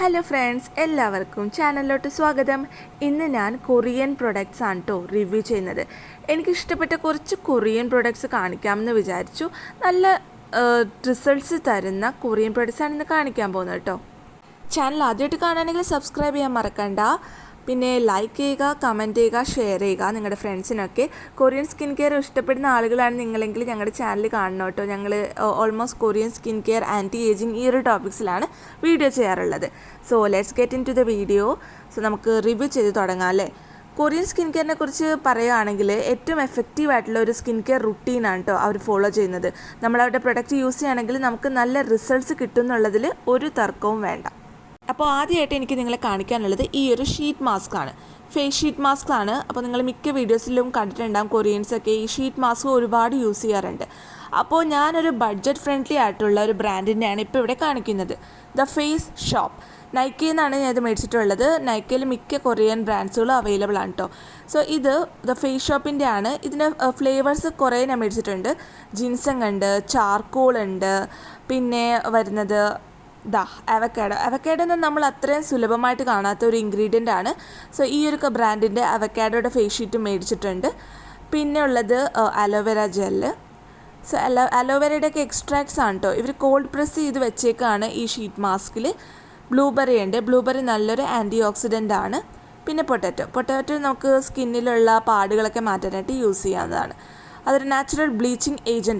Hello friends എല്ലാവർക്കും ചാനലിലോട്ട് സ്വാഗതം. ഇന്ന് ഞാൻ കൊറിയൻ പ്രൊഡക്ട്സ് ആണ് കേട്ടോ റിവ്യൂ ചെയ്യുന്നത്. എനിക്ക് ഇഷ്ടപ്പെട്ട കുറച്ച് കൊറിയൻ പ്രൊഡക്ട്സ് കാണിക്കാമെന്ന് വിചാരിച്ചു. നല്ല റിസൾട്ട്സ് തരുന്ന കൊറിയൻ പ്രൊഡക്ട്സ് ആണ് ഇന്ന് കാണിക്കാൻ പോകുന്നത് കേട്ടോ ചാനൽ ആദ്യമായിട്ട് കാണാനെങ്കിൽ സബ്സ്ക്രൈബ് ചെയ്യാൻ മറക്കണ്ട. പിന്നെ ലൈക്ക് ചെയ്യുക കമന്റ് ചെയ്യുക ഷെയർ ചെയ്യുക നിങ്ങളുടെ ഫ്രണ്ട്സിനൊക്കെ കൊറിയൻ സ്കിൻ കെയർ ഇഷ്ടപ്പെടുന്ന ആളുകളാണ് നിങ്ങളെങ്കിൽ ഞങ്ങളുടെ ചാനൽ കാണണം കേട്ടോ. ഞങ്ങൾ almost Korean skin care anti ageing ഈ ഒരു ടോപ്പിക്സിലാണ് വീഡിയോ ചെയ്യാറുള്ളത്. So let's get into the video so നമുക്ക് റിവ്യൂ ചെയ്ത് തുടങ്ങാം അല്ലേ? കൊറിയൻ സ്കിൻ കെയറിനെ കുറിച്ച് പറയുകയാണെങ്കിൽ ഏറ്റവും എഫക്റ്റീവ് ആയിട്ടുള്ള ഒരു സ്കിൻ കെയർ റുട്ടീനാണ് കേട്ടോ അവർ ഫോളോ ചെയ്യുന്നത്. നമ്മൾ അവരുടെ പ്രൊഡക്റ്റ് യൂസ് ചെയ്യുകയാണെങ്കിൽ നമുക്ക് നല്ല റിസൾട്ട്സ് കിട്ടുമെന്നുള്ളതിൽ ഒരു തർക്കവും വേണ്ട. അപ്പോൾ ആദ്യമായിട്ട് എനിക്ക് നിങ്ങളെ കാണിക്കാനുള്ളത് ഈ ഒരു ഷീറ്റ് മാസ്ക് ആണ്. ഫേസ് ഷീറ്റ് മാസ്ക് ആണ്. അപ്പോൾ നിങ്ങൾ മിക്ക വീഡിയോസിലും കണ്ടിട്ടുണ്ടാകും കൊറിയൻസൊക്കെ ഈ ഷീറ്റ് മാസ്ക് ഒരുപാട് യൂസ് ചെയ്യാറുണ്ട്. അപ്പോൾ ഞാനൊരു ബഡ്ജറ്റ് ഫ്രണ്ട്ലി ആയിട്ടുള്ള ഒരു ബ്രാൻഡിന്റെയാണ് ഇപ്പോൾ ഇവിടെ കാണിക്കുന്നത്. ദ ഫേസ് ഷോപ്പ് നൈക്കിൽ നിന്നാണ് ഞാൻ ഇത് മേടിച്ചിട്ടുള്ളത്. നൈക്കയിൽ മിക്ക കൊറിയൻ ബ്രാൻഡ്സുകളും അവൈലബിൾ ആണ് കേട്ടോ സോ ഇത് ദ ഫേസ് ഷോപ്പിന്റെ ആണ്. ഇതിന്റെ ഫ്ലേവേഴ്സ് കുറേ ഞാൻ മേടിച്ചിട്ടുണ്ട്. ജിൻസങ് ഉണ്ട് ചാർക്കോൾ ഉണ്ട്. പിന്നെ വരുന്നത് ദാ അവക്കാഡോ അവക്കാഡോ എന്ന് നമ്മൾ അത്രയും സുലഭമായിട്ട് കാണാത്ത ഒരു ഇൻഗ്രീഡിയന്റ് ആണ്. സോ ഈ ഒരു ബ്രാൻഡിന്റെ അവക്കാഡോയുടെ ഫേസ് ഷീറ്റ് മേടിച്ചിട്ടുണ്ട്. പിന്നെ ഉള്ളത് aloe vera gel so aloe അലോവേരയുടെ ഒക്കെ എക്സ്ട്രാക്ട്സ് ആണ് കേട്ടോ ഇവർ കോൾഡ് പ്രസ് ചെയ്ത് വെച്ചേക്കാണ് ഈ ഷീറ്റ് മാസ്കിൽ ബ്ലൂബെറി ഉണ്ട്. ബ്ലൂബെറി നല്ലൊരു ആന്റി ഓക്സിഡന്റ് ആണ്. പിന്നെ പൊട്ടാറ്റോ പൊട്ടാറ്റോ നമുക്ക് സ്കിന്നിലുള്ള പാടുകളൊക്കെ മാറ്റാനായിട്ട് യൂസ് ചെയ്യാവുന്നതാണ്. അതൊരു നാച്ചുറൽ ബ്ലീച്ചിങ്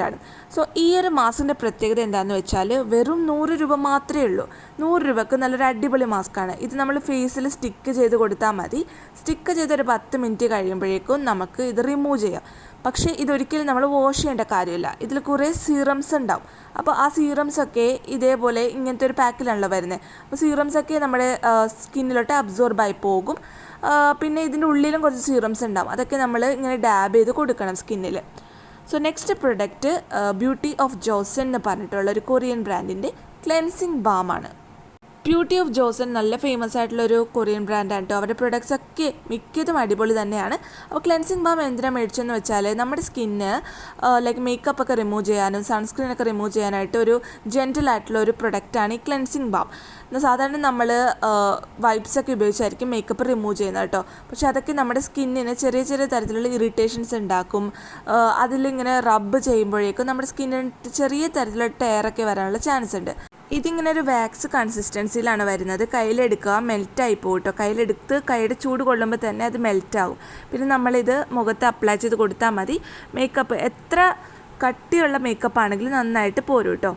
ആണ്. സോ ഈ ഒരു മാസ്കിന്റെ പ്രത്യേകത എന്താണെന്ന് വെച്ചാൽ വെറും നൂറ് രൂപ മാത്രമേ ഉള്ളൂ. നൂറ് രൂപക്ക് നല്ലൊരു അടിപൊളി മാസ്കാണ് ഇത് നമ്മൾ ഫേസിൽ സ്റ്റിക്ക് ചെയ്ത് കൊടുത്താൽ മതി. സ്റ്റിക്ക് ചെയ്ത് ഒരു പത്ത് മിനിറ്റ് കഴിയുമ്പോഴേക്കും നമുക്ക് ഇത് റിമൂവ് ചെയ്യാം. പക്ഷേ ഇതൊരിക്കലും നമ്മൾ വാഷ് ചെയ്യേണ്ട കാര്യമില്ല. ഇതിൽ കുറേ സീറംസ് ഉണ്ടാവും. അപ്പോൾ ആ സീറംസ് ഒക്കെ ഇതേപോലെ ഇങ്ങനത്തെ ഒരു പാക്കിലാണല്ലോ വരുന്നത് അപ്പോൾ സീറംസ് ഒക്കെ നമ്മുടെ സ്കിന്നിലോട്ട് അബ്സോർബായി പോകും. പിന്നെ ഇതിന്റെ ഉള്ളിലും കുറച്ച് സീറംസ് ഉണ്ടാവും. അതൊക്കെ നമ്മൾ ഇങ്ങനെ ഡാബ് ചെയ്ത് കൊടുക്കണം സ്കിന്നിൽ so next product beauty of Joseon എന്ന് പറഞ്ഞിട്ടുള്ള ഒരു കൊറിയൻ ബ്രാൻഡിന്റെ ക്ലെൻസിങ് ബാമാണ് ബ്യൂട്ടി ഓഫ് ജോസൺ നല്ല ഫേമസ് ആയിട്ടുള്ള ഒരു കൊറിയൻ ബ്രാൻഡാണ് കേട്ടോ അവരുടെ പ്രൊഡക്ട്സ് ഒക്കെ മിക്കതും അടിപൊളി തന്നെയാണ്. അപ്പോൾ ക്ലെൻസിങ് ബാം എന്തിനാണ് മേടിച്ചതെന്ന് വെച്ചാൽ നമ്മുടെ സ്കിന്ന് ലൈക്ക് മേക്കപ്പ് ഒക്കെ റിമൂവ് ചെയ്യാനും സൺസ്ക്രീൻ ഒക്കെ റിമൂവ് ചെയ്യാനായിട്ട് ഒരു ജെന്റൽ ആയിട്ടുള്ള ഒരു പ്രൊഡക്റ്റാണ് ഈ ക്ലെൻസിങ് ബാം സാധാരണ നമ്മൾ വൈപ്സ് ഒക്കെ ഉപയോഗിച്ചായിരിക്കും മേക്കപ്പ് റിമൂവ് ചെയ്യുന്നത് കേട്ടോ പക്ഷെ അതൊക്കെ നമ്മുടെ സ്കിന്നിന് ചെറിയ ചെറിയ തരത്തിലുള്ള ഇറിറ്റേഷൻസ് ഉണ്ടാക്കും. അതിലിങ്ങനെ റബ്ബ് ചെയ്യുമ്പോഴേക്കും നമ്മുടെ സ്കിന്നിന് ചെറിയ തരത്തിലുള്ള ടയറൊക്കെ വരാനുള്ള ചാൻസ് ഉണ്ട്. ഇതിങ്ങനെ ഒരു വാക്സ് കൺസിസ്റ്റൻസിയിലാണ് വരുന്നത്. കയ്യിലെടുക്കുക മെൽറ്റായി പോകും കേട്ടോ കയ്യിലെടുത്ത് കൈയുടെ ചൂട് കൊള്ളുമ്പോൾ തന്നെ അത് മെൽറ്റാവും പിന്നെ നമ്മളിത് മുഖത്ത് അപ്ലൈ ചെയ്ത് കൊടുത്താൽ മതി. മേക്കപ്പ് എത്ര കട്ടിയുള്ള മേക്കപ്പ് ആണെങ്കിലും നന്നായിട്ട് പോരും കേട്ടോ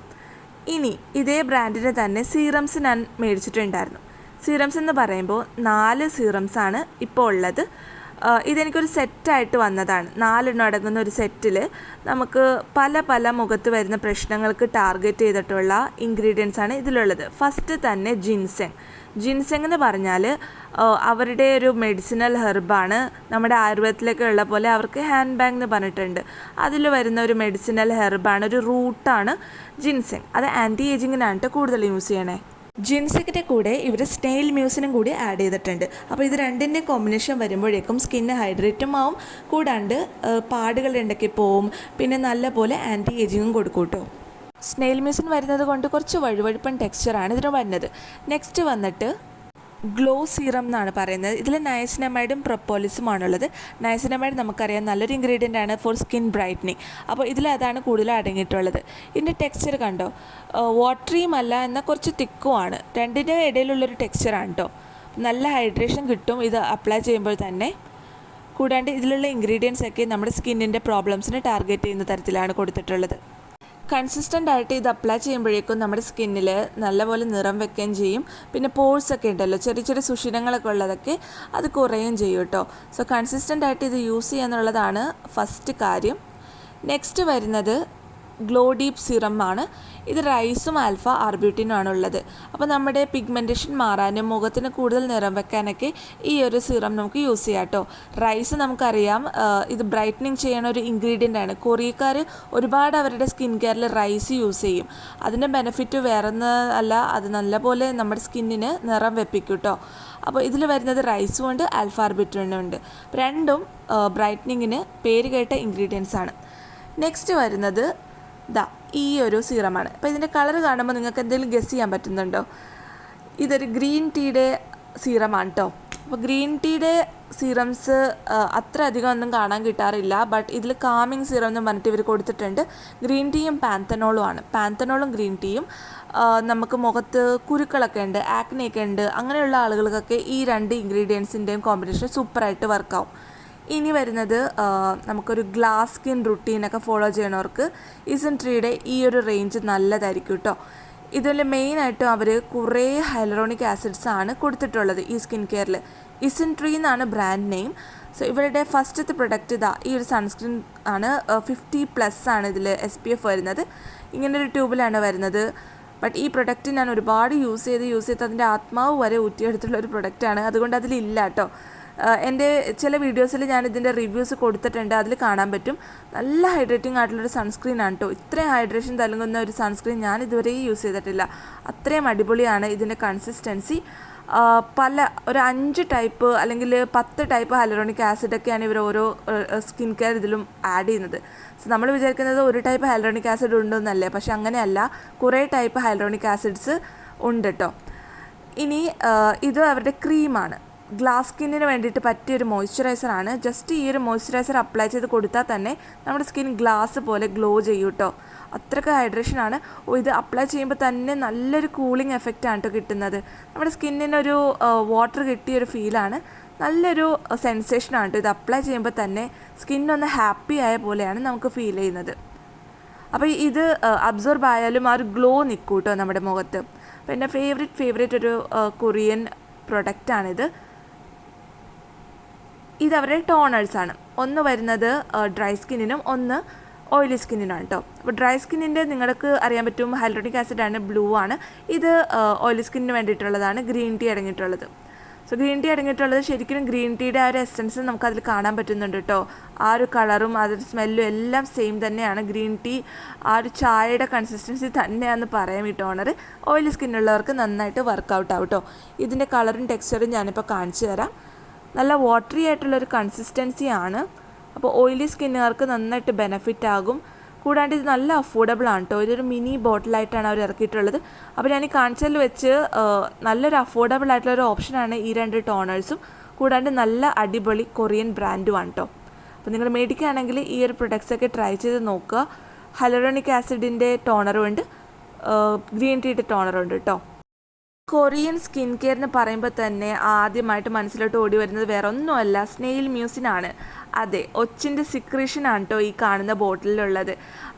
ഇനി ഇതേ ബ്രാൻഡിന്റെ തന്നെ സീറംസ് ഞാൻ മേടിച്ചിട്ടുണ്ടായിരുന്നു. സീറംസ് എന്ന് പറയുമ്പോൾ നാല് സീറംസാണ് ഇപ്പോൾ ഉള്ളത്. ഇതെനിക്കൊരു സെറ്റായിട്ട് വന്നതാണ്. നാലെണ്ണം അടങ്ങുന്ന ഒരു സെറ്റിൽ നമുക്ക് പല പല മുഖത്ത് വരുന്ന പ്രശ്നങ്ങൾക്ക് ടാർഗറ്റ് ചെയ്തിട്ടുള്ള ഇൻഗ്രീഡിയൻസ് ആണ് ഇതിലുള്ളത്. ഫസ്റ്റ് തന്നെ ജിൻസെങ്. ജിൻസെങ് എന്ന് പറഞ്ഞാൽ അവരുടെ ഒരു മെഡിസിനൽ ഹെർബാണ് നമ്മുടെ ആയുർവേദത്തിലൊക്കെ ഉള്ള പോലെ അവർക്ക് ഹാൻഡ് ബാഗ് എന്ന് പറഞ്ഞിട്ടുണ്ട്. അതിൽ വരുന്ന ഒരു മെഡിസിനൽ ഹെർബാണ് ഒരു റൂട്ടാണ് ജിൻസെങ്. അത് ആന്റി ഏജിങ്ങിനാണ് കൂടുതൽ യൂസ് ചെയ്യണേ. ജിൻസെക്കിന്റെ കൂടെ ഇവർ സ്നെയിൽ മ്യൂസിനും കൂടി ആഡ് ചെയ്തിട്ടുണ്ട്. അപ്പോൾ ഇത് രണ്ടിന്റെ കോമ്പിനേഷൻ വരുമ്പോഴേക്കും സ്കിന്ന് ഹൈഡ്രേറ്റും ആവും. കൂടാണ്ട് പാടുകളുണ്ടെങ്കിൽ പോവും. പിന്നെ നല്ലപോലെ ആന്റി ഏജിങ്ങും കൊടുക്കും കേട്ടോ സ്നെയിൽ മ്യൂസിൻ വരുന്നത് കൊണ്ട് കുറച്ച് വഴുവഴുപ്പൻ ടെക്സ്ചറാണ് ഇതിന് വരുന്നത്. നെക്സ്റ്റ് വന്നിട്ട് ഗ്ലോ സീറം എന്നാണ് പറയുന്നത്. ഇതിൽ നയസിനമൈഡും പ്രൊപ്പോലിസും ആണുള്ളത്. നയസിനമൈഡ് നമുക്കറിയാം നല്ലൊരു ഇൻഗ്രീഡിയന്റ് ആണ് ഫോർ സ്കിൻ ബ്രൈറ്റനിങ് അപ്പോൾ ഇതിൽ അതാണ് കൂടുതൽ അടങ്ങിയിട്ടുള്ളത്. ഇതിന്റെ ടെക്സ്ചർ കണ്ടോ? വാട്ടറിയും അല്ല എന്നാൽ കുറച്ച് തിക്കുമാണ്. രണ്ടിന്റെ ഇടയിലുള്ളൊരു ടെക്സ്ചറാണ് കേട്ടോ നല്ല ഹൈഡ്രേഷൻ കിട്ടും. ഇത് അപ്ലൈ ചെയ്യുമ്പോൾ തന്നെ. കൂടാണ്ട് ഇതിലുള്ള ഇൻഗ്രീഡിയൻസ് ഒക്കെ നമ്മുടെ സ്കിന്നിന്റെ പ്രോബ്ലംസിനെ ടാർഗറ്റ് ചെയ്യുന്ന തരത്തിലാണ് കൊടുത്തിട്ടുള്ളത്. കൺസിസ്റ്റന്റ് ആയിട്ട് ഇത് അപ്ലൈ ചെയ്യുമ്പോഴേക്കും നമ്മുടെ സ്കിന്നിൽ നല്ലപോലെ നിറം വെക്കുകയും ചെയ്യും. പിന്നെ പോഴ്സ് ഒക്കെ ഉണ്ടല്ലോ ചെറിയ ചെറിയ സുഷിരങ്ങളൊക്കെ ഉള്ളതൊക്കെ അത് കുറയുകയും ചെയ്യും കേട്ടോ. സോ കൺസിസ്റ്റന്റ് ആയിട്ട് ഇത് യൂസ് ചെയ്യുക എന്നുള്ളതാണ് ഫസ്റ്റ് കാര്യം. നെക്സ്റ്റ് വരുന്നത് ഗ്ലോ ഡീപ്പ് സിറം ആണ്. ഇത് റൈസും ആൽഫ ആർബ്യൂട്ടിനും ആണ് ഉള്ളത് അപ്പോൾ നമ്മുടെ പിഗ്മെന്റേഷൻ മാറാനും മുഖത്തിന് കൂടുതൽ നിറം വെക്കാനൊക്കെ ഈ ഒരു സിറം നമുക്ക് യൂസ് ചെയ്യാം കേട്ടോ. റൈസ് നമുക്കറിയാം ഇത് ബ്രൈറ്റനിങ് ചെയ്യണ ഒരു ഇൻഗ്രീഡിയന്റ് ആണ്. കൊറിയക്കാർ ഒരുപാട് അവരുടെ സ്കിൻ കെയറിൽ റൈസ് യൂസ് ചെയ്യും. അതിന്റെ ബെനിഫിറ്റ് വേറെ അല്ല അത് നല്ലപോലെ നമ്മുടെ സ്കിന്നിന് നിറം വെപ്പിക്കും കേട്ടോ. അപ്പോൾ ഇതിൽ വരുന്നത് റൈസും ഉണ്ട് ആൽഫ ആർബിറ്റും ഉണ്ട്. രണ്ടും ബ്രൈറ്റനിങ്ങിന് പേര് കേട്ട ഇൻഗ്രീഡിയൻസ് ആണ്. നെക്സ്റ്റ് വരുന്നത് ദാ ഈ ഒരു സീറമാണ്. അപ്പോൾ ഇതിന്റെ കളർ കാണുമ്പോൾ നിങ്ങൾക്ക് എന്തെങ്കിലും ഗസ് ചെയ്യാൻ പറ്റുന്നുണ്ടോ? ഇതൊരു ഗ്രീൻ ടീയുടെ സീറമാണ് കേട്ടോ അപ്പോൾ ഗ്രീൻ ടീയുടെ സീറംസ് അത്ര അധികം ഒന്നും കാണാൻ കിട്ടാറില്ല. ബട്ട് ഇതിൽ കാമിങ് സീറം എന്ന് പറഞ്ഞിട്ട് ഇവർ കൊടുത്തിട്ടുണ്ട്. ഗ്രീൻ ടീയും പാന്തനോളും ആണ്. പാന്തനോളും ഗ്രീൻ ടീയും നമുക്ക് മുഖത്ത് കുരുക്കളൊക്കെ ഉണ്ട് ആക്നെയൊക്കെ ഉണ്ട് അങ്ങനെയുള്ള ആളുകൾക്കൊക്കെ ഈ രണ്ട് ഇൻഗ്രീഡിയൻസിന്റെയും കോമ്പിനേഷൻ സൂപ്പറായിട്ട് വർക്കാവും ഇനി വരുന്നത് നമുക്കൊരു ഗ്ലാസ് സ്കിൻ റുട്ടീനൊക്കെ ഫോളോ ചെയ്യണവർക്ക് ഇസൻ ട്രീയുടെ ഈ ഒരു റേഞ്ച് നല്ലതായിരിക്കും കേട്ടോ ഇതിൽ മെയിനായിട്ടും അവർ കുറേ ഹൈലറോണിക് ആസിഡ്സ് ആണ് കൊടുത്തിട്ടുള്ളത് ഈ സ്കിൻ കെയറിൽ ഇസിൻ ട്രീ എന്നാണ് ബ്രാൻഡ് നെയിം സോ ഇവരുടെ ഫസ്റ്റത്തെ പ്രൊഡക്റ്റ് ഇതാ ഈ ഒരു സൺസ്ക്രീൻ ആണ് ഫിഫ്റ്റി പ്ലസ് ആണ് ഇതിൽ എസ് പി എഫ് വരുന്നത്. ഇങ്ങനൊരു ട്യൂബിലാണ് വരുന്നത്. ബട്ട് ഈ പ്രൊഡക്റ്റ് ഞാൻ ഒരുപാട് യൂസ് ചെയ്ത് യൂസ് ചെയ്ത് അതിന്റെ ആത്മാവ് വരെ ഊറ്റിയെടുത്തുള്ള ഒരു പ്രൊഡക്റ്റാണ് അതുകൊണ്ട് അതിലില്ല കേട്ടോ എന്റെ ചില വീഡിയോസിൽ ഞാൻ ഇതിന്റെ റിവ്യൂസ് കൊടുത്തിട്ടുണ്ട്. അതിൽ കാണാൻ പറ്റും. നല്ല ഹൈഡ്രേറ്റിംഗ് ആയിട്ടുള്ളൊരു സൺസ്ക്രീൻ ആണ് കേട്ടോ ഇത്രയും ഹൈഡ്രേഷൻ നൽകുന്ന ഒരു സൺസ്ക്രീൻ ഞാൻ ഇതുവരെയും യൂസ് ചെയ്തിട്ടില്ല. അത്രയും അടിപൊളിയാണ് ഇതിന്റെ കൺസിസ്റ്റൻസി പല ഒരു അഞ്ച് ടൈപ്പ് അല്ലെങ്കിൽ പത്ത് ടൈപ്പ് ഹൈലറോണിക് ആസിഡൊക്കെയാണ് ഇവർ ഓരോ സ്കിൻ കെയർ ഇതിലും ആഡ് ചെയ്യുന്നത്. സോ നമ്മൾ വിചാരിക്കുന്നത് ഒരു ടൈപ്പ് ഹൈലറോണിക് ആസിഡ് ഉണ്ടെന്നല്ലേ. പക്ഷെ അങ്ങനെയല്ല. കുറേ ടൈപ്പ് ഹൈലറോണിക് ആസിഡ്സ് ഉണ്ട് കേട്ടോ ഇനി ഇത് അവരുടെ ക്രീമാണ് ഗ്ലാസ് സ്കിന്നിന് വേണ്ടിയിട്ട് പറ്റിയ പറ്റിയൊരു മോയ്സ്ചറൈസറാണ് ജസ്റ്റ് ഈ ഒരു മോയ്സ്ചറൈസർ അപ്ലൈ ചെയ്ത് കൊടുത്താൽ തന്നെ നമ്മുടെ സ്കിൻ ഗ്ലാസ് പോലെ ഗ്ലോ ചെയ്യും കേട്ടോ അത്രയ്ക്ക് ഹൈഡ്രേഷൻ ആണ്. ഇത് അപ്ലൈ ചെയ്യുമ്പോൾ തന്നെ നല്ലൊരു കൂളിംഗ് എഫക്റ്റ് ആണ് കേട്ടോ കിട്ടുന്നത്. നമ്മുടെ സ്കിന്നിനൊരു വാട്ടർ കിട്ടിയൊരു ഫീലാണ് നല്ലൊരു സെൻസേഷനാണ് കേട്ടോ ഇത് അപ്ലൈ ചെയ്യുമ്പോൾ തന്നെ സ്കിന്നൊന്ന് ഹാപ്പി ആയ പോലെയാണ് നമുക്ക് ഫീൽ ചെയ്യുന്നത്. അപ്പോൾ ഇത് അബ്സോർബ് ആയാലും ആ ഒരു ഗ്ലോ നിൽക്കും കേട്ടോ നമ്മുടെ മുഖത്ത്. അപ്പോൾ എന്റെ ഫേവറേറ്റ് ഫേവറേറ്റ് ഒരു കൊറിയൻ പ്രൊഡക്റ്റാണിത് ഇത് അവരുടെ ടോണേഴ്സ് ആണ് ഒന്ന് വരുന്നത് ഡ്രൈ സ്കിന്നിനും ഒന്ന് ഓയിലി സ്കിന്നിനാണ് കേട്ടോ അപ്പോൾ ഡ്രൈ സ്കിന്നിന്റെ നിങ്ങൾക്ക് അറിയാൻ പറ്റും ഹൈലോട്ടിക് ആസിഡ് ആണ് ബ്ലൂ ആണ്. ഇത് ഓയിലി സ്കിന്നിന് വേണ്ടിയിട്ടുള്ളതാണ് ഗ്രീൻ ടീ അടങ്ങിയിട്ടുള്ളത്. സോ ഗ്രീൻ ടീ അടങ്ങിയിട്ടുള്ളത് ശരിക്കും ഗ്രീൻ ടീയുടെ ആ ഒരു എസൻസ് നമുക്ക് അതിൽ കാണാൻ പറ്റുന്നുണ്ട് കേട്ടോ ആ ഒരു കളറും അതിന്റെ സ്മെല്ലും എല്ലാം സെയിം തന്നെയാണ്. ഗ്രീൻ ടീ ആ ഒരു ചായയുടെ കൺസിസ്റ്റൻസി തന്നെയാണെന്ന് പറയാം ഈ ടോണർ ഓയിലി സ്കിന്നുള്ളവർക്ക് നന്നായിട്ട് വർക്കൗട്ട് ആവും കേട്ടോ ഇതിന്റെ കളറും ടെക്സ്ചറും ഞാനിപ്പോൾ കാണിച്ചു തരാം. നല്ല വാട്ടറി ആയിട്ടുള്ളൊരു കൺസിസ്റ്റൻസി ആണ്. അപ്പോൾ ഓയിലി സ്കിന്നുകാർക്ക് നന്നായിട്ട് ബെനഫിറ്റ് ആകും. കൂടാണ്ട് ഇത് നല്ല അഫോർഡബിൾ ആണ് കേട്ടോ ഇതൊരു മിനി ബോട്ടിലായിട്ടാണ് അവർ ഇറക്കിയിട്ടുള്ളത്. അപ്പോൾ ഞാൻ ഈ കാണിച്ചതിൽ വെച്ച് നല്ലൊരു അഫോർഡബിൾ ആയിട്ടുള്ള ഒരു ഓപ്ഷനാണ് ഈ രണ്ട് ടോണേഴ്സും കൂടാണ്ട് നല്ല അടിപൊളി കൊറിയൻ ബ്രാൻഡുമാണ് കേട്ടോ അപ്പോൾ നിങ്ങൾ മേടിക്കുകയാണെങ്കിൽ ഈ ഒരു പ്രൊഡക്ട്സൊക്കെ ട്രൈ ചെയ്ത് നോക്കുക. ഹലറോണിക് ആസിഡിന്റെ ടോണറും ഉണ്ട്. ഗ്രീൻ ടീയുടെ ടോണറും ഉണ്ട് കേട്ടോ കൊറിയൻ സ്കിൻ കെയർ എന്ന് പറയുമ്പോൾ തന്നെ ആദ്യമായിട്ട് മനസ്സിലോട്ട് ഓടി വരുന്നത് വേറെ ഒന്നുമല്ല സ്നെയിൽ മ്യൂസിനാണ്. അതെ ഒച്ചിന്റെ സിക്രീഷനാണ് കേട്ടോ ഈ കാണുന്ന ബോട്ടിലുള്ളത്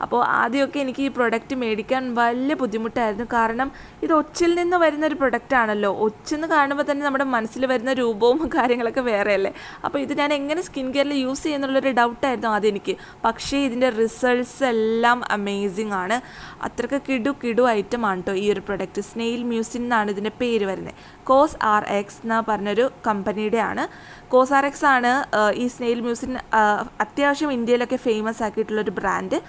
അപ്പോൾ ആദ്യമൊക്കെ എനിക്ക് ഈ പ്രൊഡക്റ്റ് മേടിക്കാൻ വലിയ ബുദ്ധിമുട്ടായിരുന്നു. കാരണം ഇത് ഒച്ചിൽ നിന്ന് വരുന്ന ഒരു പ്രൊഡക്റ്റ് ആണല്ലോ. ഒച്ചെന്ന് കാണുമ്പോൾ തന്നെ നമ്മുടെ മനസ്സിൽ വരുന്ന രൂപവും കാര്യങ്ങളൊക്കെ വേറെയല്ലേ. അപ്പോൾ ഇത് ഞാൻ എങ്ങനെ സ്കിൻ കെയറിൽ യൂസ് ചെയ്യുന്നുള്ളൊരു ഡൗട്ടായിരുന്നു ആദ്യം എനിക്ക്. പക്ഷേ ഇതിന്റെ റിസൾട്ട്സ് എല്ലാം അമേസിങ് ആണ്. അത്രയ്ക്ക് കിടു കിടു ഐറ്റം ആണ് കേട്ടോ ഈ ഒരു പ്രൊഡക്റ്റ് സ്നെയിൽ മ്യൂസിൻ എന്നാണ് ഇതിന്റെ പേര് വരുന്നത് കോസ് ആർ എക്സ് എന്ന് പറഞ്ഞൊരു കമ്പനിയുടെ ആണ് കോസ് ആർ എക്സ് ആണ് ഈ സ്നെയിൽ മ്യൂസിൻ അത്യാവശ്യം ഇന്ത്യയിലൊക്കെ ഫേമസ് ആക്കിയിട്ടുള്ളൊരു ബ്രാൻഡ്.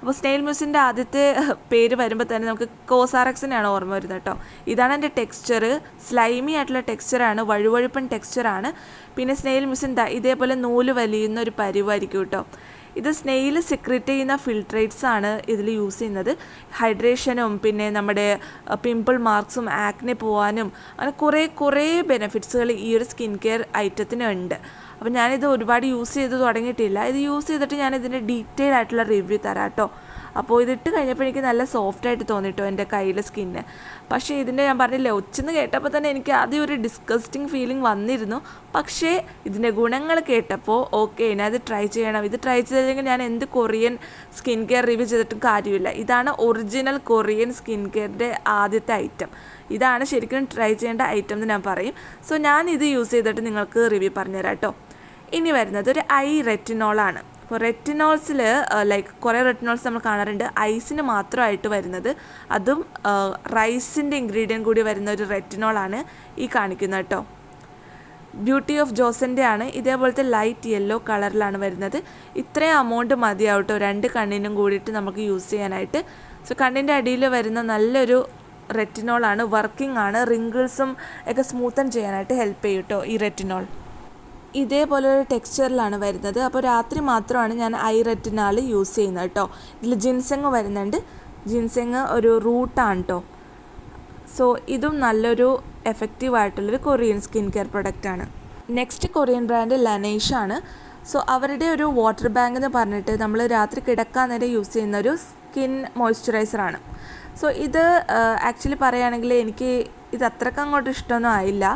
അപ്പോൾ സ്നെയിൽ മ്യൂസിന്റെ ആദ്യത്തെ പേര് വരുമ്പോൾ തന്നെ നമുക്ക് കോസാറക്സിനെയാണ് ഓർമ്മ വരുന്നത് കേട്ടോ. ഇതാണ് എന്റെ ടെക്സ്ചർ സ്ലൈമി ആയിട്ടുള്ള ടെക്സ്ചറാണ് വഴുവഴുപ്പൻ ടെക്സ്ചറാണ്. പിന്നെ സ്നെയിൽ മ്യൂസിൻ ഇതേപോലെ നൂൽ വലിയുന്ന ഒരു പരിവായിരിക്കും കേട്ടോ. ഇത് സ്നെയിൽ സെക്രിറ്റ് ചെയ്യുന്ന ഫിൽട്രേറ്റ്സ് ആണ് ഇതിൽ യൂസ് ചെയ്യുന്നത്. ഹൈഡ്രേഷനും പിന്നെ നമ്മുടെ പിമ്പിൾ മാർക്സും ആക്നെ പോവാനും അങ്ങനെ കുറേ കുറേ ബെനിഫിറ്റ്സുകൾ ഈ ഒരു സ്കിൻ കെയർ ഐറ്റത്തിന് ഉണ്ട്. അപ്പോൾ ഞാനിത് ഒരുപാട് യൂസ് ചെയ്ത് തുടങ്ങിയിട്ടില്ല. ഇത് യൂസ് ചെയ്തിട്ട് ഞാൻ ഇതിന്റെ ഡീറ്റെയിൽ ആയിട്ടുള്ള റിവ്യൂ തരാം കേട്ടോ അപ്പോൾ ഇതിട്ട് കഴിഞ്ഞപ്പോൾ എനിക്ക് നല്ല സോഫ്റ്റ് ആയിട്ട് തോന്നിട്ടോ എന്റെ കയ്യിലെ സ്കിന്ന് പക്ഷേ ഇതിന്റെ ഞാൻ പറഞ്ഞില്ലേ ഒച്ചെന്ന് കേട്ടപ്പോൾ തന്നെ എനിക്ക് ആദ്യം ഒരു ഡിസ്കസ്റ്റിംഗ് ഫീലിംഗ് വന്നിരുന്നു. പക്ഷേ ഇതിന്റെ ഗുണങ്ങൾ കേട്ടപ്പോൾ ഓക്കെ ഇനി അത് ട്രൈ ചെയ്യണം. ഇത് ട്രൈ ചെയ്തില്ലെങ്കിൽ ഞാൻ എന്ത് കൊറിയൻ സ്കിൻ കെയർ റിവ്യൂ ചെയ്തിട്ടും കാര്യമില്ല. ഇതാണ് ഒറിജിനൽ കൊറിയൻ സ്കിൻ കെയറിന്റെ ആദ്യത്തെ ഐറ്റം ഇതാണ് ശരിക്കും ട്രൈ ചെയ്യേണ്ട ഐറ്റം എന്ന് ഞാൻ പറയും. സോ ഞാൻ ഇത് യൂസ് ചെയ്തിട്ട് നിങ്ങൾക്ക് റിവ്യൂ പറഞ്ഞുതരാം കേട്ടോ. ഇനി വരുന്നത് ഒരു ഐ റെറ്റിനോളാണ് അപ്പോൾ റെറ്റിനോൾസിൽ ലൈക്ക് കുറേ റെറ്റിനോൾസ് നമ്മൾ കാണാറുണ്ട്. ഐസിന് മാത്രമായിട്ട് വരുന്നത്. അതും റൈസിന്റെ ഇൻഗ്രീഡിയന്റ് കൂടി വരുന്ന ഒരു റെറ്റിനോളാണ് ഈ കാണിക്കുന്നത് കേട്ടോ. ബ്യൂട്ടി ഓഫ് ജോസന്റെ ആണ് ഇതേപോലത്തെ ലൈറ്റ് യെല്ലോ കളറിലാണ് വരുന്നത്. ഇത്രയും അമൗണ്ട് മതിയാവട്ടോ രണ്ട് കണ്ണിനും കൂടിയിട്ട് നമുക്ക് യൂസ് ചെയ്യാനായിട്ട്. സോ കണ്ണിന്റെ അടിയിൽ വരുന്ന നല്ലൊരു റെറ്റിനോളാണ്. വർക്കിംഗ് ആണ്. റിങ്കിൾസും ഒക്കെ സ്മൂത്തൻ ചെയ്യാനായിട്ട് ഹെൽപ്പ് ചെയ്യും കേട്ടോ ഈ റെറ്റിനോൾ. ഇതേപോലെ ഒരു ടെക്സ്ചറിലാണ് വരുന്നത്. അപ്പോൾ രാത്രി മാത്രമാണ് ഞാൻ ഐ റെറ്റിനാൽ യൂസ് ചെയ്യുന്നത് കേട്ടോ. ഇതിൽ ജിൻസെങ് വരുന്നുണ്ട്. ജിൻസെങ് ഒരു റൂട്ടാണ് കേട്ടോ. സോ ഇതും നല്ലൊരു എഫക്റ്റീവ് ആയിട്ടുള്ളൊരു കൊറിയൻ സ്കിൻ കെയർ പ്രൊഡക്റ്റാണ് നെക്സ്റ്റ് കൊറിയൻ ബ്രാൻഡ് ലനേഷ് ആണ്. സോ അവരുടെ ഒരു വാട്ടർ ബാങ്ക് എന്ന് പറഞ്ഞിട്ട് നമ്മൾ രാത്രി കിടക്കാൻ നേരെ യൂസ് ചെയ്യുന്ന ഒരു സ്കിൻ മോയ്സ്ചറൈസറാണ് സോ ഇത് ആക്ച്വലി പറയുകയാണെങ്കിൽ എനിക്ക് ഇത് അത്രയ്ക്ക് അങ്ങോട്ട് ഇഷ്ടമൊന്നും ആയില്ല.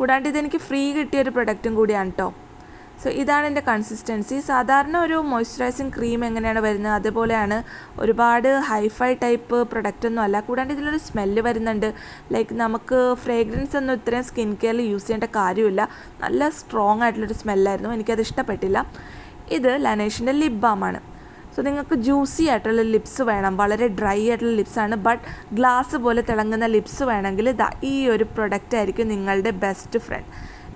കൂടാണ്ട് ഇതെനിക്ക് ഫ്രീ കിട്ടിയ ഒരു പ്രൊഡക്റ്റും കൂടിയാണ് കേട്ടോ സോ ഇതാണ് എന്റെ കൺസിസ്റ്റൻസി സാധാരണ ഒരു മോയ്സ്ചറൈസിങ് ക്രീം എങ്ങനെയാണ് വരുന്നത്? അതുപോലെയാണ് ഒരുപാട് ഹൈഫൈ ടൈപ്പ് പ്രൊഡക്റ്റ് ഒന്നും അല്ല. കൂടാണ്ട് ഇതിലൊരു സ്മെല്ല് വരുന്നുണ്ട്. ലൈക്ക് നമുക്ക് ഫ്രേഗ്രൻസ് ഒന്നും ഇത്രയും സ്കിൻ കെയറിൽ യൂസ് ചെയ്യേണ്ട കാര്യമില്ല. നല്ല സ്ട്രോങ് ആയിട്ടുള്ളൊരു സ്മെല്ലായിരുന്നു എനിക്കത് ഇഷ്ടപ്പെട്ടില്ല. ഇത് ലനേഷിന്റെ ലിപ് ബാമാണ് സോ നിങ്ങൾക്ക് ജ്യൂസി ആയിട്ടുള്ള ലിപ്സ് വേണം. വളരെ ഡ്രൈ ആയിട്ടുള്ള ലിപ്സാണ് ബട്ട് ഗ്ലാസ് പോലെ തിളങ്ങുന്ന ലിപ്സ് വേണമെങ്കിൽ ഈ ഒരു പ്രൊഡക്റ്റ് ആയിരിക്കും നിങ്ങളുടെ ബെസ്റ്റ് ഫ്രണ്ട്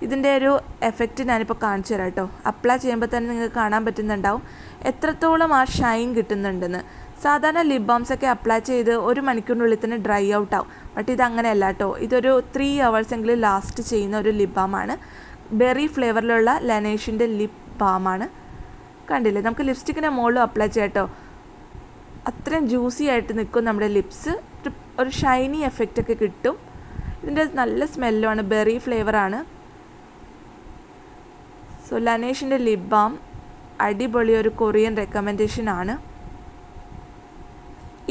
ഇതിന്റെ ഒരു എഫക്റ്റ് ഞാനിപ്പോൾ കാണിച്ചു തരാം കേട്ടോ. അപ്ലൈ ചെയ്യുമ്പോൾ തന്നെ നിങ്ങൾക്ക് കാണാൻ പറ്റുന്നുണ്ടാവും. എത്രത്തോളം ആ ഷൈൻ കിട്ടുന്നുണ്ടെന്ന്. സാധാരണ ലിപ് ബാംസ് ഒക്കെ അപ്ലൈ ചെയ്ത് ഒരു മണിക്കൂറിനുള്ളിൽ തന്നെ ഡ്രൈ ഔട്ട് ആവും. ബട്ട് ഇതങ്ങനെയല്ല കേട്ടോ. ഇതൊരു ത്രീ അവേഴ്സ് എങ്കിലും ലാസ്റ്റ് ചെയ്യുന്ന ഒരു ലിപ് ബാമാണ് ബെറി ഫ്ലേവറിലുള്ള ലനേഷിന്റെ ലിപ് ബാമാണ് കണ്ടില്ലേ? നമുക്ക് ലിപ്സ്റ്റിക്കിന്റെ മുകളിലും അപ്ലൈ ചെയ്യാം കേട്ടോ. അത്രയും ജ്യൂസി ആയിട്ട് നിൽക്കും നമ്മുടെ ലിപ്സ് ഒരു ഷൈനി എഫക്റ്റ് ഒക്കെ കിട്ടും. ഇതിന്റെ നല്ല സ്മെല്ലുമാണ് ബെറി ഫ്ലേവറാണ് സോ ലനേഷിന്റെ ലിപ് ബാം അടിപൊളി ഒരു കൊറിയൻ റെക്കമെൻഡേഷൻ ആണ്.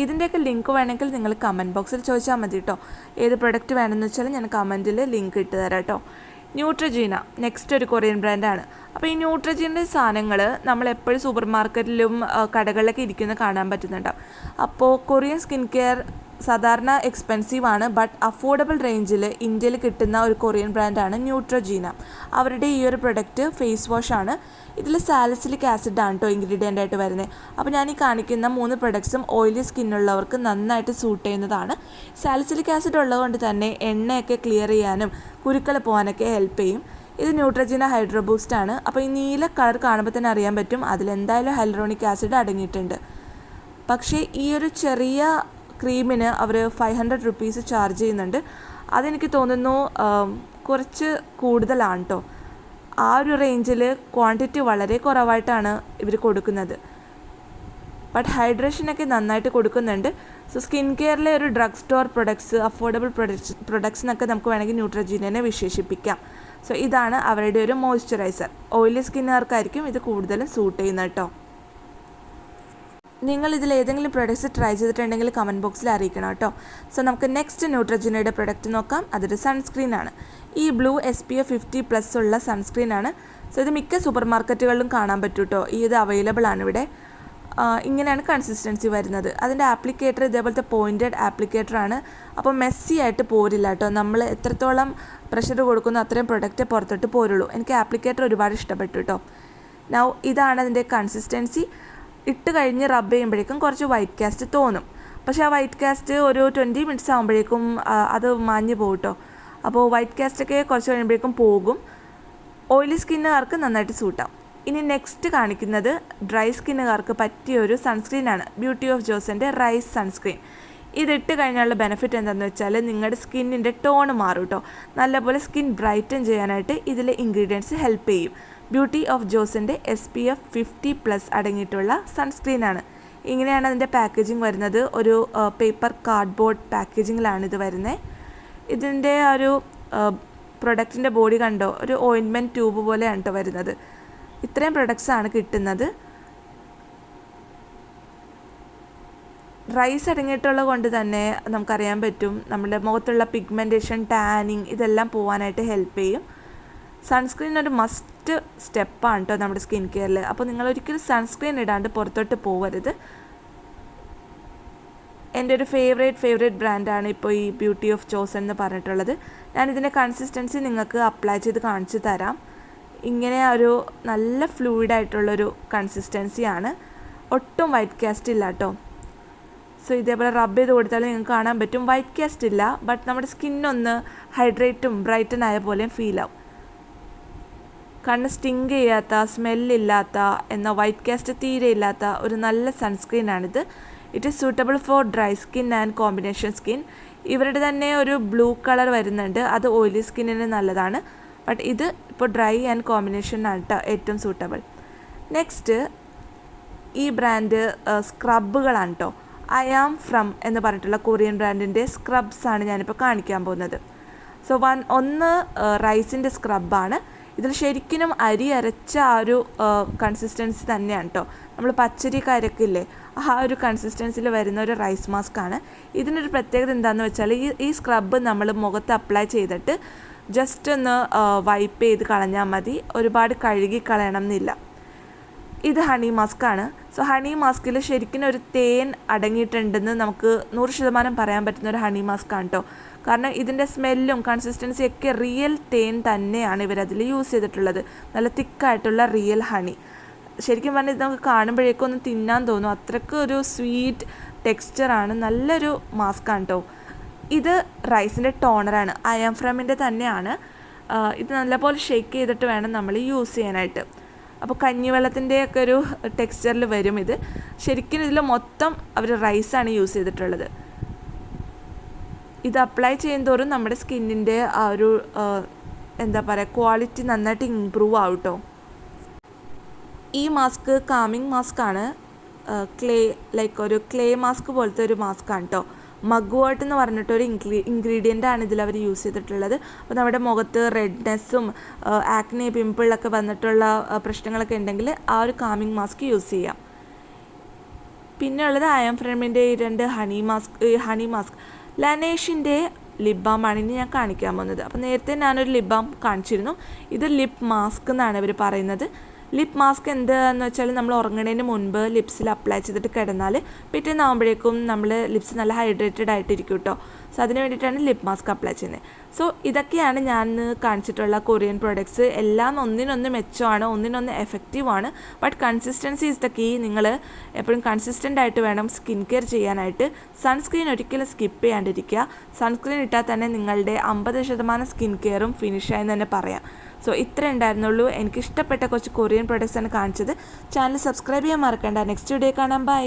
ഇതിന്റെയൊക്കെ ലിങ്ക് വേണമെങ്കിൽ നിങ്ങൾ കമന്റ് ബോക്സിൽ ചോദിച്ചാൽ മതി കേട്ടോ. ഏത് പ്രൊഡക്റ്റ് വേണമെന്ന് വെച്ചാൽ ഞാൻ കമന്റിൽ ലിങ്ക് ഇട്ട് തരാം കേട്ടോ. ന്യൂട്രജീന നെക്സ്റ്റ് ഒരു കൊറിയൻ ബ്രാൻഡാണ് അപ്പോൾ ഈ ന്യൂട്രജീന്റെ സാധനങ്ങൾ നമ്മൾ എപ്പോഴും സൂപ്പർ മാർക്കറ്റിലും കടകളിലൊക്കെ ഇരിക്കുന്ന കാണാൻ പറ്റുന്നുണ്ടാവും. അപ്പോൾ കൊറിയൻ സ്കിൻ കെയർ സാധാരണ എക്സ്പെൻസീവ് ആണ് ബട്ട് അഫോർഡബിൾ റേഞ്ചിൽ ഇന്ത്യയിൽ കിട്ടുന്ന ഒരു കൊറിയൻ ബ്രാൻഡാണ് ന്യൂട്രോജീന അവരുടെ ഈ ഒരു പ്രൊഡക്റ്റ് ഫേസ് വാഷ് ആണ്. ഇതിൽ സാലസിലിക് ആസിഡ് ആണ് കേട്ടോ ഇൻഗ്രീഡിയന്റ് ആയിട്ട് വരുന്നത് അപ്പോൾ ഞാൻ ഈ കാണിക്കുന്ന മൂന്ന് പ്രൊഡക്ട്സും ഓയിലി സ്കിന്നുള്ളവർക്ക് നന്നായിട്ട് സൂട്ട് ചെയ്യുന്നതാണ്. സാലസിലിക് ആസിഡ് ഉള്ളതുകൊണ്ട് തന്നെ എണ്ണയൊക്കെ ക്ലിയർ ചെയ്യാനും കുരുക്കൾ പോകാനൊക്കെ ഹെൽപ്പ് ചെയ്യും. ഇത് ന്യൂട്രജീന ഹൈഡ്രോ ബൂസ്റ്റ് ആണ്. അപ്പോൾ ഈ നീല കളർ കാണുമ്പോൾ തന്നെ അറിയാൻ പറ്റും അതിലെന്തായാലും ഹൈലറോണിക് ആസിഡ് അടങ്ങിയിട്ടുണ്ട്. പക്ഷേ ഈ ഒരു ചെറിയ ക്രീമിന് അവർ ഫൈവ് ഹൺഡ്രഡ് റുപ്പീസ് ചാർജ് ചെയ്യുന്നുണ്ട്. അതെനിക്ക് തോന്നുന്നു കുറച്ച് കൂടുതലാണ് കേട്ടോ ആ ഒരു റേഞ്ചിൽ ക്വാണ്ടിറ്റി വളരെ കുറവായിട്ടാണ് ഇവർ കൊടുക്കുന്നത്. ബട്ട് ഹൈഡ്രേഷനൊക്കെ നന്നായിട്ട് കൊടുക്കുന്നുണ്ട്. സോ സ്കിൻ കെയറിലെ ഒരു drug store products affordable products products എന്നൊക്കെ നമുക്ക് വേണമെങ്കിൽ ന്യൂട്രജീനെ വിശേഷിപ്പിക്കാം. സോ ഇതാണ് അവരുടെ ഒരു മോയ്സ്ചറൈസർ ഓയിലി സ്കിന്നുകാർക്കായിരിക്കും ഇത് കൂടുതലും സൂട്ട് ചെയ്യുന്നത് കേട്ടോ നിങ്ങൾ ഇതിൽ ഏതെങ്കിലും പ്രൊഡക്ട്സ് ട്രൈ ചെയ്തിട്ടുണ്ടെങ്കിൽ കമന്റ് ബോക്സിൽ അറിയിക്കണം കേട്ടോ. സോ നമുക്ക് നെക്സ്റ്റ് ന്യൂട്രജിനയുടെ പ്രൊഡക്റ്റ് നോക്കാം. അതൊരു സൺസ്ക്രീൻ ആണ്. ഈ blue S P F fifty plus ഉള്ള സൺസ്ക്രീൻ ആണ്. സോ ഇത് മിക്ക സൂപ്പർ മാർക്കറ്റുകളിലും കാണാൻ പറ്റും കേട്ടോ ഈ ഇത് അവൈലബിൾ ആണ് ഇവിടെ. ഇങ്ങനെയാണ് കൺസിസ്റ്റൻസി വരുന്നത്. അതിന്റെ ആപ്ലിക്കേറ്റർ ഇതേപോലത്തെ പോയിന്റഡ് ആപ്ലിക്കേറ്റർ ആണ്. അപ്പോൾ മെസ്സി ആയിട്ട് പോരില്ല കേട്ടോ നമ്മൾ എത്രത്തോളം പ്രഷർ കൊടുക്കുന്നു അത്രയും പ്രൊഡക്റ്റ് പുറത്തോട്ട് പോരുള്ളൂ. എനിക്ക് ആപ്ലിക്കേറ്റർ ഒരുപാട് ഇഷ്ടപ്പെട്ടു കേട്ടോ നൗ ഇതാണ് അതിന്റെ കൺസിസ്റ്റൻസി ഇട്ട് കഴിഞ്ഞ് റബ്ബ് ചെയ്യുമ്പോഴേക്കും കുറച്ച് വൈറ്റ് കാസ്റ്റ് തോന്നും. പക്ഷേ ആ വൈറ്റ് കാസ്റ്റ് ഒരു ട്വന്റി മിനിറ്റ്സ് ആകുമ്പോഴേക്കും അത് മാഞ്ഞു പോകും കേട്ടോ അപ്പോൾ വൈറ്റ് കാസ്റ്റൊക്കെ കുറച്ച് കഴിയുമ്പോഴേക്കും പോകും. ഓയിലി സ്കിന്നുകാർക്ക് നന്നായിട്ട് സൂട്ടാവും ഇനി നെക്സ്റ്റ് കാണിക്കുന്നത് ഡ്രൈ സ്കിന്നുകാർക്ക് പറ്റിയ ഒരു സൺസ്ക്രീനാണ് ബ്യൂട്ടി ഓഫ് ജോസിന്റെ റൈസ് സൺസ്ക്രീൻ ഇതിട്ട് കഴിഞ്ഞുള്ള ബെനിഫിറ്റ് എന്താണെന്ന് വെച്ചാൽ നിങ്ങളുടെ സ്കിന്നിന്റെ ടോൺ മാറും കേട്ടോ നല്ലപോലെ സ്കിൻ ബ്രൈറ്റൻ ചെയ്യാനായിട്ട് ഇതിലെ ഇൻഗ്രീഡിയൻസ് ഹെൽപ്പ് ചെയ്യും. ബ്യൂട്ടി ഓഫ് ജോസിന്റെ S P F fifty plus അടങ്ങിയിട്ടുള്ള സൺസ്ക്രീനാണ് ഇങ്ങനെയാണ് അതിന്റെ പാക്കേജിങ് വരുന്നത്. ഒരു പേപ്പർ കാർഡ്ബോർഡ് പാക്കേജിങ്ങിലാണ് ഇത് വരുന്നത് ഇതിന്റെ ഒരു പ്രൊഡക്റ്റിന്റെ ബോഡി കണ്ടോ? ഒരു ഓയിൻമെന്റ് ട്യൂബ് പോലെയാണ് കേട്ടോ വരുന്നത്. ഇത്രയും പ്രൊഡക്ട്സാണ് കിട്ടുന്നത്. റൈസ് അടങ്ങിയിട്ടുള്ളത് കൊണ്ട് തന്നെ നമുക്കറിയാൻ പറ്റും. നമ്മുടെ മുഖത്തുള്ള പിഗ്മെന്റേഷൻ ടാനിങ് ഇതെല്ലാം പോകാനായിട്ട് ഹെൽപ്പ് ചെയ്യും. സൺസ്ക്രീൻ ഒരു മസ്റ്റ് സ്റ്റെപ്പാണ് കേട്ടോ നമ്മുടെ സ്കിൻ കെയറിൽ അപ്പോൾ നിങ്ങൾ ഒരിക്കലും സൺസ്ക്രീൻ ഇടാണ്ട് പുറത്തോട്ട് പോകരുത് എന്റെ ഒരു ഫേവറേറ്റ് ഫേവറേറ്റ് ബ്രാൻഡാണ് ഇപ്പോൾ ഈ ബ്യൂട്ടി ഓഫ് ചോസൺ എന്ന് പറഞ്ഞിട്ടുള്ളത്. ഞാൻ ഇതിന്റെ കൺസിസ്റ്റൻസി നിങ്ങൾക്ക് അപ്ലൈ ചെയ്ത് കാണിച്ചു തരാം. ഇങ്ങനെ ഒരു നല്ല ഫ്ലൂയിഡ് ആയിട്ടുള്ളൊരു കൺസിസ്റ്റൻസിയാണ് ഒട്ടും വൈറ്റ് കാസ്റ്റ് ഇല്ല കേട്ടോ സോ ഇതേപോലെ റബ്ബ് ചെയ്ത് കൊടുത്താൽ നിങ്ങൾക്ക് കാണാൻ പറ്റും. വൈറ്റ് കാസ്റ്റ് ഇല്ല ബട്ട് നമ്മുടെ സ്കിന്നൊന്ന് ഹൈഡ്രേറ്റും ബ്രൈറ്റൻ ആയ പോലെയും ഫീൽ ആവും. കണ്ണ് സ്റ്റിങ് ചെയ്യാത്ത സ്മെല്ലില്ലാത്ത എന്ന വൈറ്റ് കാസ്റ്റ് തീരെ ഇല്ലാത്ത ഒരു നല്ല സൺസ്ക്രീനാണിത് it is suitable for dry skin and combination skin ഇവരുടെ തന്നെ ഒരു ബ്ലൂ കളർ വരുന്നുണ്ട്. അത് ഓയിലി സ്കിന്നിന് നല്ലതാണ്. ബട്ട് ഇത് ഇപ്പോൾ ഡ്രൈ ആൻഡ് കോമ്പിനേഷനാണ് കേട്ടോ ഏറ്റവും സൂട്ടബിൾ നെക്സ്റ്റ് ഈ ബ്രാൻഡ് സ്ക്രബുകളാണ് കേട്ടോ ഐ ആം ഫ്രം എന്ന് പറഞ്ഞിട്ടുള്ള കൊറിയൻ ബ്രാൻഡിന്റെ സ്ക്രബ്സാണ് ഞാനിപ്പോൾ കാണിക്കാൻ പോകുന്നത്. സോ വൺ ഒന്ന് റൈസിന്റെ സ്ക്രബാണ് ഇതിൽ ശരിക്കും അരി അരച്ച ആ ഒരു കൺസിസ്റ്റൻസി തന്നെയാണ് കേട്ടോ നമ്മൾ പച്ചരി കരക്കില്ലേ ആ ഒരു കൺസിസ്റ്റൻസിയിൽ വരുന്ന ഒരു റൈസ് മാസ്ക് ആണ്. ഇതിനൊരു പ്രത്യേകത എന്താണെന്ന് വെച്ചാൽ ഈ ഈ സ്ക്രബ് നമ്മൾ മുഖത്ത് അപ്ലൈ ചെയ്തിട്ട് ജസ്റ്റ് ഒന്ന് വൈപ്പ് ചെയ്ത് കളഞ്ഞാൽ മതി. ഒരുപാട് കഴുകി കളയണം എന്നില്ല. ഇത് ഹണി മാസ്ക് ആണ്. സോ ഹണി മാസ്കിൽ ശരിക്കും ഒരു തേൻ അടങ്ങിയിട്ടുണ്ടെന്ന് നമുക്ക് നൂറ് ശതമാനം പറയാൻ പറ്റുന്ന ഒരു ഹണി മാസ്ക് ആണ് കേട്ടോ കാരണം ഇതിന്റെ സ്മെല്ലും കൺസിസ്റ്റൻസിയും ഒക്കെ റിയൽ തേൻ തന്നെയാണ് ഇവരതിൽ യൂസ് ചെയ്തിട്ടുള്ളത്. നല്ല തിക്കായിട്ടുള്ള റിയൽ ഹണി ശരിക്കും പറഞ്ഞാൽ ഇത് നമുക്ക് കാണുമ്പോഴേക്കും ഒന്ന് തിന്നാൻ തോന്നും. അത്രയ്ക്ക് ഒരു സ്വീറ്റ് ടെക്സ്ചറാണ് നല്ലൊരു മാസ്ക് ആണ് കേട്ടോ ഇത് റൈസിന്റെ ടോണറാണ് അയം ഫ്രമിന്റെ തന്നെയാണ്. ഇത് നല്ലപോലെ ഷെയ്ക്ക് ചെയ്തിട്ട് വേണം നമ്മൾ യൂസ് ചെയ്യാനായിട്ട്. അപ്പോൾ കഞ്ഞിവെള്ളത്തിന്റെയൊക്കെ ഒരു ടെക്സ്ചറിൽ വരും ഇത്. ശരിക്കും ഇതിൽ മൊത്തം അവർ റൈസാണ് യൂസ് ചെയ്തിട്ടുള്ളത്. ഇത് അപ്ലൈ ചെയ്യുന്നതോറും നമ്മുടെ സ്കിന്നിന്റെ ആ ഒരു എന്താ പറയുക ക്വാളിറ്റി നന്നായിട്ട് ഇമ്പ്രൂവ് ആവും കേട്ടോ ഈ മാസ്ക് കാമിങ് മാസ്ക് ആണ് ക്ലേ ലൈക്ക് ഒരു ക്ലേ മാസ്ക് പോലത്തെ ഒരു മാസ്ക് ആണ് കേട്ടോ മഗ്വാട്ട് എന്ന് പറഞ്ഞിട്ടൊരു ഇൻഗ്രീ ഇൻഗ്രീഡിയന്റ് ആണ് ഇതിൽ അവർ യൂസ് ചെയ്തിട്ടുള്ളത്. അപ്പോൾ നമ്മുടെ മുഖത്ത് റെഡ്നെസ്സും ആക്നെ പിമ്പിളൊക്കെ വന്നിട്ടുള്ള പ്രശ്നങ്ങളൊക്കെ ഉണ്ടെങ്കിൽ ആ ഒരു കാമിങ് മാസ്ക് യൂസ് ചെയ്യാം. പിന്നെ ഉള്ളത് അയം ഫ്രമിന്റെ ഈ രണ്ട് ഹണി മാസ്ക് ഹണി മാസ്ക് ലനേഷിന്റെ ലിപ് ബാമാണ് ഇനി ഞാൻ കാണിക്കാൻ പോകുന്നത്. അപ്പോൾ നേരത്തെ ഞാനൊരു ലിപ് ബാം കാണിച്ചിരുന്നു. ഇത് ലിപ് മാസ്ക് എന്നാണ് ഇവർ പറയുന്നത്. ലിപ് മാസ്ക് എന്താന്ന് വെച്ചാൽ നമ്മൾ ഉറങ്ങുന്നതിന് മുൻപ് ലിപ്സിൽ അപ്ലൈ ചെയ്തിട്ട് കിടന്നാൽ പിറ്റേന്ന് പിറ്റേന്നാകുമ്പോഴേക്കും നമ്മൾ ലിപ്സ് നല്ല ഹൈഡ്രേറ്റഡ് ആയിട്ടിരിക്കും കേട്ടോ സോ അതിന് വേണ്ടിയിട്ടാണ് ലിപ് മാസ്ക് അപ്ലൈ ചെയ്യുന്നത് സോ ഇതൊക്കെയാണ് ഞാൻ കാണിച്ചിട്ടുള്ള കൊറിയൻ പ്രോഡക്ട്സ് എല്ലാം ഒന്നിനൊന്ന് മെച്ചമാണ് ഒന്നിനൊന്ന് എഫക്റ്റീവാണ് but consistency is the key നിങ്ങൾ എപ്പോഴും കൺസിസ്റ്റന്റ് ആയിട്ട് വേണം സ്കിൻ കെയർ ചെയ്യാനായിട്ട്. സൺസ്ക്രീൻ ഒരിക്കലും സ്കിപ്പ് ചെയ്യാണ്ടിരിക്കുക. സൺസ്ക്രീൻ ഇട്ടാൽ തന്നെ നിങ്ങളുടെ അമ്പത് ശതമാനം സ്കിൻ കെയറും ഫിനിഷായെന്ന് തന്നെ പറയാം. സോ ഇത്ര ഉണ്ടായിരുന്നുള്ളൂ. എനിക്ക് ഇഷ്ടപ്പെട്ട കുറച്ച് കൊറിയൻ പ്രൊഡക്ട്സ് ആണ് കാണിച്ചത്. ചാനൽ സബ്സ്ക്രൈബ് ചെയ്യാൻ മറക്കണ്ട. നെക്സ്റ്റ് വീഡിയോ കാണാം. ബൈ